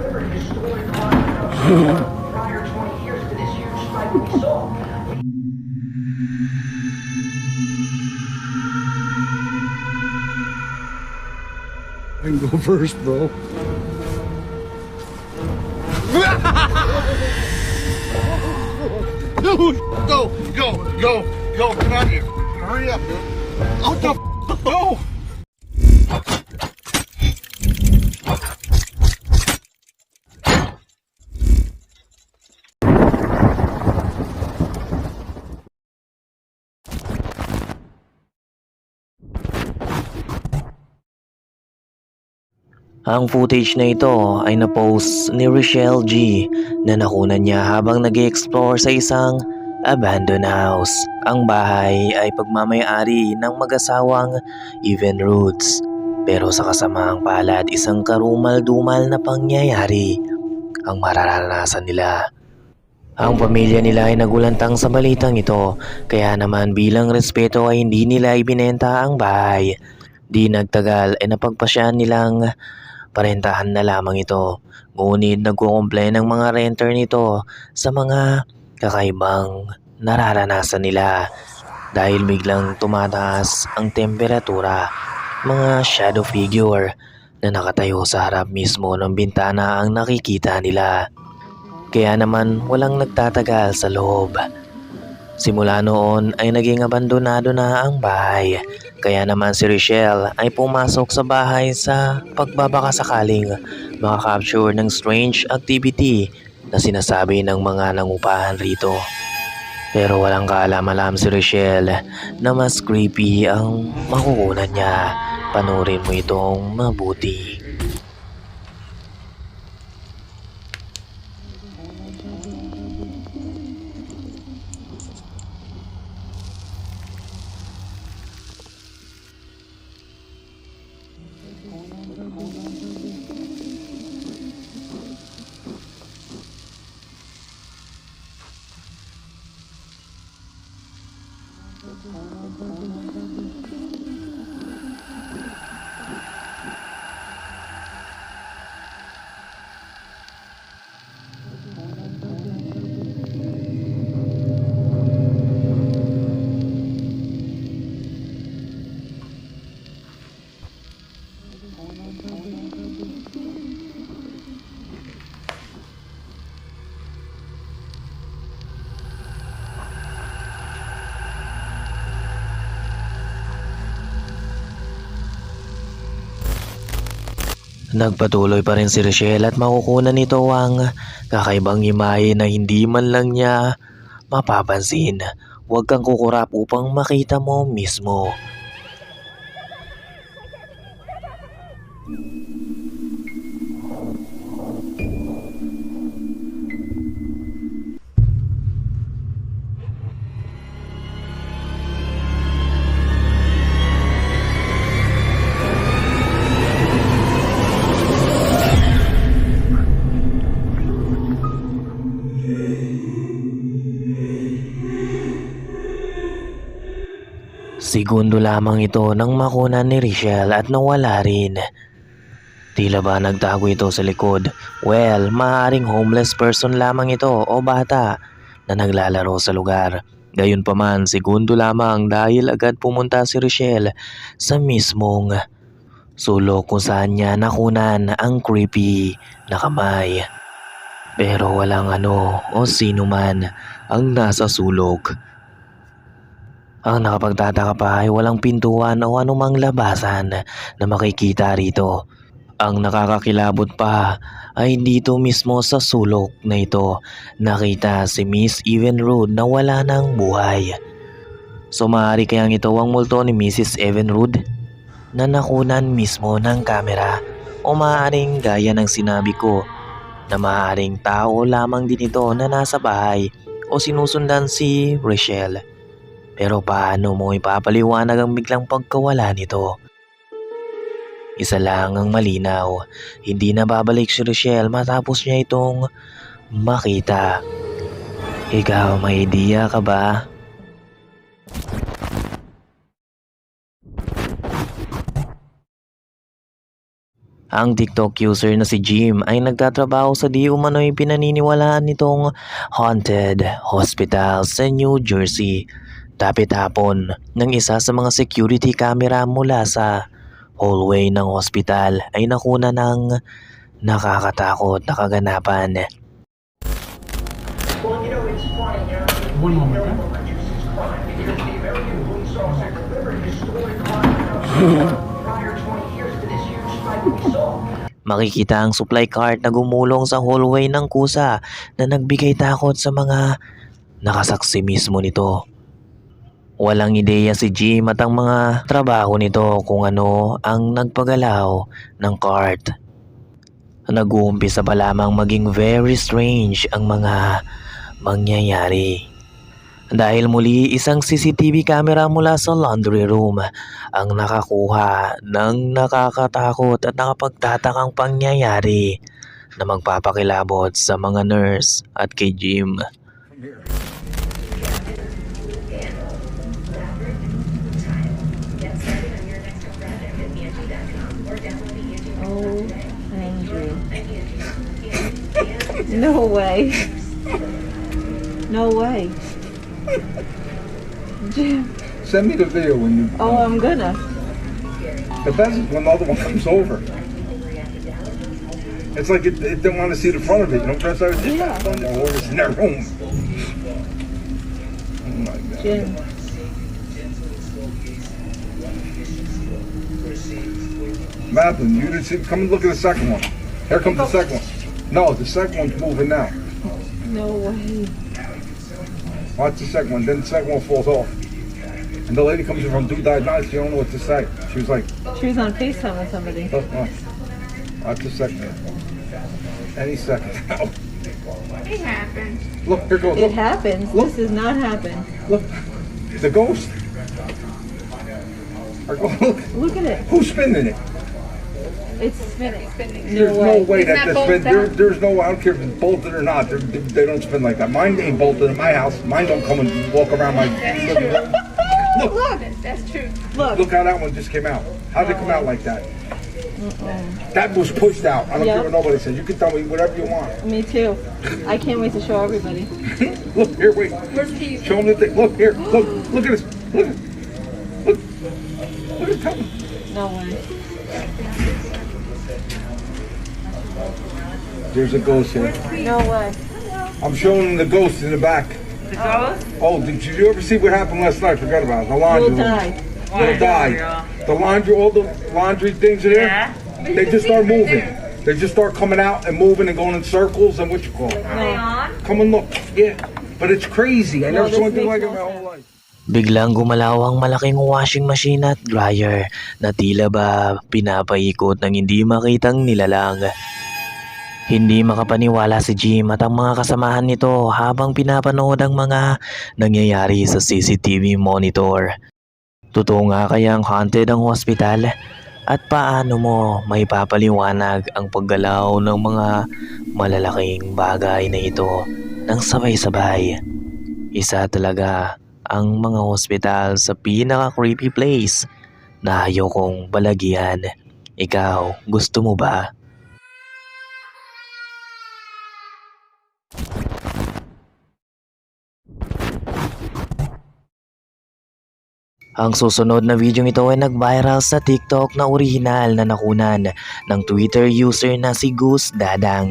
delivered historic audio prior 20 years to this huge spike we saw. I can go first, bro. Dude, go, go, go, go, come on here. Hurry up, dude. Oh, the f- go! Ang footage na ito ay na-post ni Rochelle G na nakunan niya habang nag explore sa isang abandoned house. Ang bahay ay pagmamayari ng mag-asawang Even Roots. Pero sa kasamaang palad, isang karumal-dumal na pangyayari ang mararanasan nila. Ang pamilya nila ay nagulantang sa balitang ito, kaya naman bilang respeto ay hindi nila ibinenta ang bahay. Di nagtagal ay napagpasyahan nilang parentahan na lamang ito. Ngunit nagkukomplain ang mga renter nito sa mga kakaibang nararanasan nila dahil biglang tumataas ang temperatura. Mga shadow figure na nakatayo sa harap mismo ng bintana ang nakikita nila. Kaya naman walang nagtatagal sa loob. Simula noon ay naging abandonado na ang bahay. Kaya naman si Rochelle ay pumasok sa bahay sa pagbabakasakaling makakapture ng strange activity na sinasabi ng mga nangupahan rito. Pero walang kaalam-alam si Rochelle na mas creepy ang makukunan niya. Panurin mo itong mabuti. Nagpatuloy pa rin si Rochelle at makukunan nito ang kakaibang imahe na hindi man lang niya mapapansin. Huwag kang kukurap upang makita mo mismo. Segundo lamang ito nang makunan ni Richelle at nawala rin. Tila ba nagtago ito sa likod? Well, maaaring homeless person lamang ito o bata na naglalaro sa lugar. Gayunpaman, segundo lamang dahil agad pumunta si Richelle sa mismong sulok kung saan niya nakunan ang creepy na kamay. Pero walang ano o sino man ang nasa sulok. Ang nakapagtataka pa ay walang pintuan o anumang labasan na makikita rito. Ang nakakakilabot pa ay dito mismo sa sulok na ito nakita si Miss Evenrude na wala ng buhay. So maaari kayang ito ang multo ni Mrs. Evenrude na nakunan mismo ng kamera o maaaring gaya ng sinabi ko na maaaring tao lamang din ito na nasa bahay o sinusundan si Rochelle. Pero paano mo ipapaliwanag ang biglang pagkawala nito? Isa lang ang malinaw, hindi na babalik si Rochelle matapos niya itong makita. Ikaw, may idea ka ba? Ang TikTok user na si Jim ay nagtatrabaho sa di umano'y pinaniniwalaan nitong haunted hospital sa New Jersey. Tapit hapon ng isa sa mga security camera mula sa hallway ng hospital ay nakuna ng nakakatakot na kaganapan. Well, you know, it's funny, you know, One moment. criminal reduces crime because the American police officer delivered historic crime prior 20 years to this huge spike we saw. Makikita ang supply cart na gumulong sa hallway ng kusa na nagbigay takot sa mga nakasaksi mismo nito. Walang ideya si Jim at ang mga trabaho nito kung ano ang nagpagalaw ng cart. Nag-uumpisa pa lamang maging very strange ang mga mangyayari. Dahil muli isang CCTV camera mula sa laundry room ang nakakuha ng nakakatakot at nakapagtatakang pangyayari na magpapakilabot sa mga nurse at kay Jim. No way. No way. Jim. Send me the video when you. Oh, I'm gonna. The best is when the other one comes over. It's like it, it didn't want to see the front of it. You know, press out. Yeah. Or it's in their room. Oh my god. Jim. Madeline, you didn't see. Come and look at the second one. Here comes the second one. No, the second one's moving now. No way. Watch the second one. Then the second one falls off. And the lady comes in from Do Diagnostics. She don't know what to say. She was like, She was on FaceTime with somebody. "Look, watch. Watch the second one. Any second now. It happens. Look, here goes. It Look, happens. This does not happen. look. The ghost. Look, Look at it. who's spinning it? It's spinning. There's No no way. way Isn't that that this spin. bolted There, out? there's no. Way I don't care if it's bolted or not. They're, they don't spin like that. Mine ain't bolted in my house. Mine don't come and walk around my. Look, look, That's true. Look. look how that one just came out. How did it come out like that? That was pushed out. I don't Yep. care what nobody says. You can tell me whatever you want. Me too. I can't wait to show everybody. Look here, wait. Where's Pete? Show them the thing. Look here. Look. Look at this. Look. Look. Look at that. No way. There's a ghost here. No way. I'm showing the ghost in the back. The ghost? Oh, did you ever see what happened last night? Forgot about it. The laundry. You'll die. You'll die. The laundry, all the laundry things are there. Yeah. They just start moving. They just start coming out and moving and going in circles and what you call it. Are they? Come and look. Yeah. But it's crazy. I never this saw anything like it no in my whole sense. life. Biglang gumalaw ang malaking washing machine at dryer na tila ba pinapaikot ng hindi makitang nilalang. Hindi makapaniwala si Jim at ang mga kasamahan nito habang pinapanood ang mga nangyayari sa CCTV monitor. Totoo nga kayang haunted ang hospital? At paano mo may papaliwanag ang paggalaw ng mga malalaking bagay na ito ng sabay-sabay? Isa talaga ang mga hospital sa pinaka-creepy place na ayokong balagyan. Ikaw, gusto mo ba? Ang susunod na video ito ay nag-viral sa TikTok na orihinal na nakunan ng Twitter user na si Goose Dadang.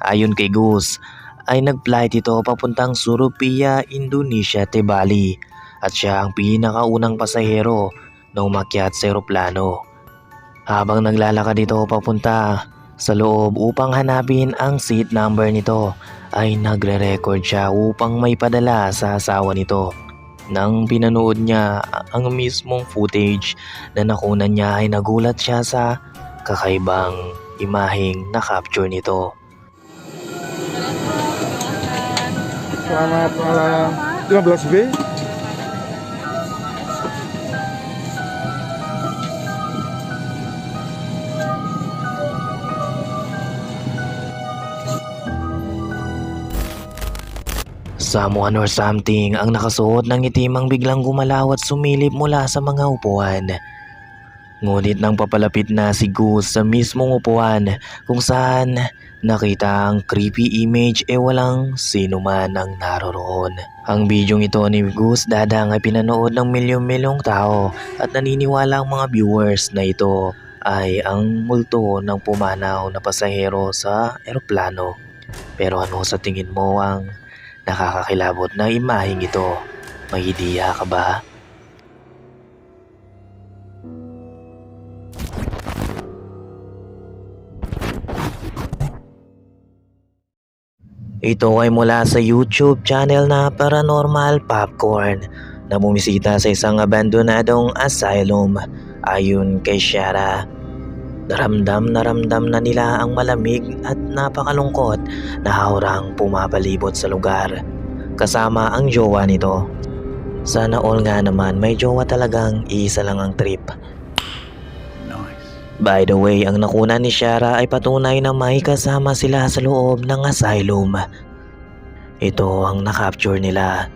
Ayon kay Goose, ay nag-flight ito papuntang Surupia, Indonesia, Tebali at siya ang pinakaunang pasahero na umakyat sa eroplano. Habang naglalakad ito papunta sa loob upang hanapin ang seat number nito ay nagre-record siya upang may padala sa asawa nito. Nang pinanood niya ang mismong footage na nakunan niya ay nagulat siya sa kakaibang imaheng na-capture nito. Selamat malam. 15B. Someone or something ang nakasuot ng itim ang biglang gumalaw at sumilip mula sa mga upuan. Ngunit nang papalapit na si Goose sa mismong upuan kung saan nakita ang creepy image e walang sino man ang naroroon. Ang bidyong ito ni Goose Dadang ay pinanood ng milyong-milyong tao at naniniwala ang mga viewers na ito ay ang multo ng pumanaw na pasahero sa eroplano. Pero ano sa tingin mo ang nakakakilabot na imaheng ito? May ideya ka ba? Ito ay mula sa YouTube channel na Paranormal Popcorn na bumisita sa isang abandonadong asylum ayon kay Shara. Naramdam na ramdam na nila ang malamig at napakalungkot na aurang pumapalibot sa lugar kasama ang jowa nito. Sana all nga naman may jowa talagang isa lang ang trip. By the way, ang nakuna ni Shara ay patunay na may kasama sila sa loob ng asylum. Ito ang nakapture nila.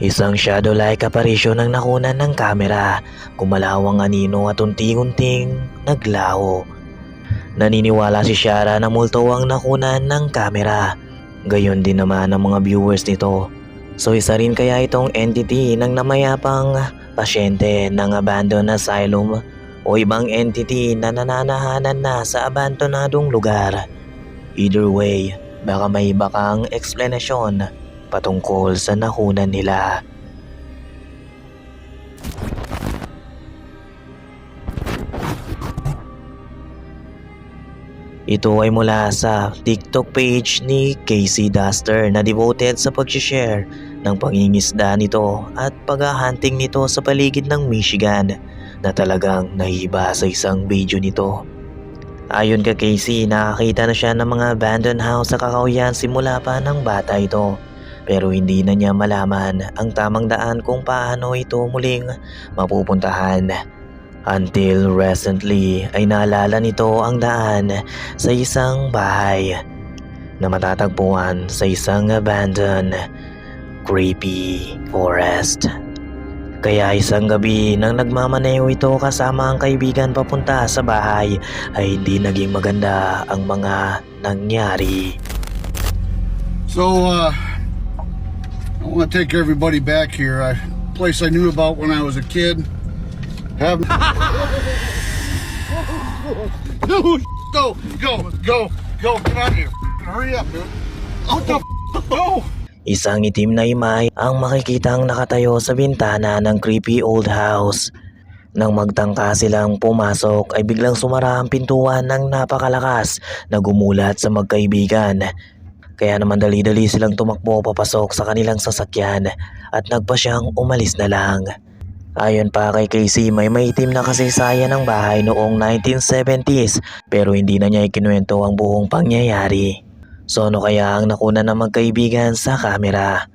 Isang shadow-like apparition ang nakunan ng kamera. Gumalaw ang anino at unti-unting naglaho. Naniniwala si Shara na multo ang nakunan ng kamera. Gayon din naman ang mga viewers nito. So isa rin kaya itong entity ng namayapang pasyente ng abandoned asylum o ibang entity na nananahanan na sa abandonadong lugar. Either way, baka may iba kang eksplanasyon patungkol sa nakunan nila. Ito ay mula sa TikTok page ni Casey Duster na devoted sa pag-share ng pangingisda nito at pag-hunting nito sa paligid ng Michigan na talagang nahiba sa isang video nito. Ayon kay Casey, nakakita na siya ng mga abandoned house sa kakauyan simula pa ng bata ito. Pero hindi na niya malaman ang tamang daan kung paano ito muling mapupuntahan. Until recently ay naalala nito ang daan sa isang bahay na matatagpuan sa isang abandoned creepy forest. Kaya isang gabi nang nagmamaneho ito kasama ang kaibigan papunta sa bahay ay hindi naging maganda ang mga nangyari. So, uh, I want to take everybody back here. A place I knew about when I was a kid. Have no, go, go, go, go! Get out of here! Hurry up, dude! What the? F- go! Isang itim na imay ang makikitang nakatayo sa bintana ng creepy old house. Nang magtangka silang pumasok ay biglang sumara ang pintuan ng napakalakas na gumulat sa magkaibigan. Kaya naman dali-dali silang tumakbo papasok sa kanilang sasakyan at nagpa siyang umalis na lang. Ayon pa kay Casey may maitim na kasaysayan ng bahay noong 1970s pero hindi na niya ikinuwento ang buong pangyayari. So ano kaya ang nakuna ng magkaibigan sa kamera?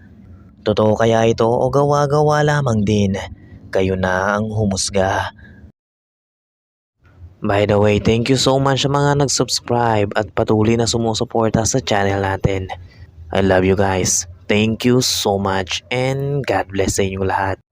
Totoo kaya ito o gawa-gawa lamang din? Kayo na ang humusga. By the way, thank you so much sa mga nag-subscribe at patuloy na sumusuporta sa channel natin. I love you guys. Thank you so much and God bless sa inyong lahat.